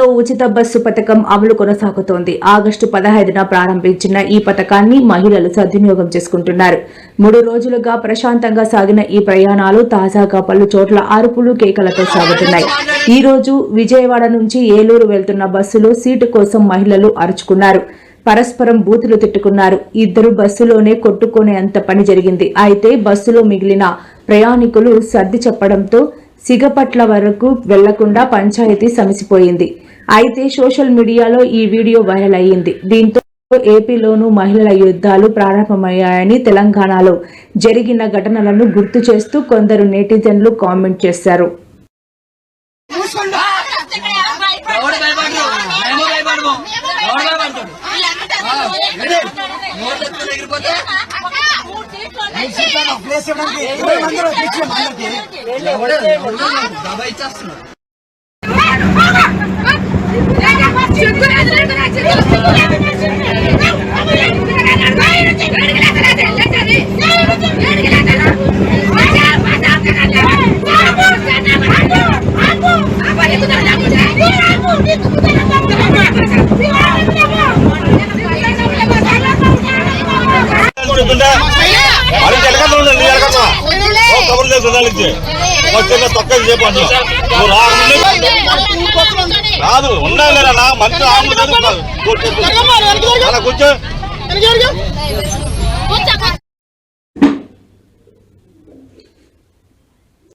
జిల్లాలో ఉచిత బస్సు పథకం అమలు కొనసాగుతోంది. ఆగస్టు పదహైదున ప్రారంభించిన ఈ పథకాన్ని మహిళలు సద్వినియోగం చేసుకుంటున్నారు. మూడు రోజులుగా ప్రశాంతంగా సాగిన ఈ ప్రయాణాలు తాజాగా పలు చోట్ల అరుపులు కేకలతో సాగుతున్నాయి. ఈ రోజు విజయవాడ నుంచి ఏలూరు వెళ్తున్న బస్సులో సీటు కోసం మహిళలు అరుచుకున్నారు. పరస్పరం బూతులు తిట్టుకున్నారు. ఇద్దరు బస్సులోనే కొట్టుకునే అంత పని జరిగింది. అయితే బస్సులో మిగిలిన ప్రయాణికులు సర్ది చెప్పడంతో సిగపట్ల వరకు వెళ్ళకుండా పంచాయతీ సమసిపోయింది. అయితే సోషల్ మీడియాలో ఈ వీడియో వైరల్ అయ్యింది. దీంతో ఏపీలోనూ మహిళల యుద్ధాలు ప్రారంభమయ్యాయని తెలంగాణలో జరిగిన ఘటనలను గుర్తు చేస్తూ కొందరు నెటిజన్లు కామెంట్ చేశారు. రాదు ఉండాలి మంచి కూర్చో.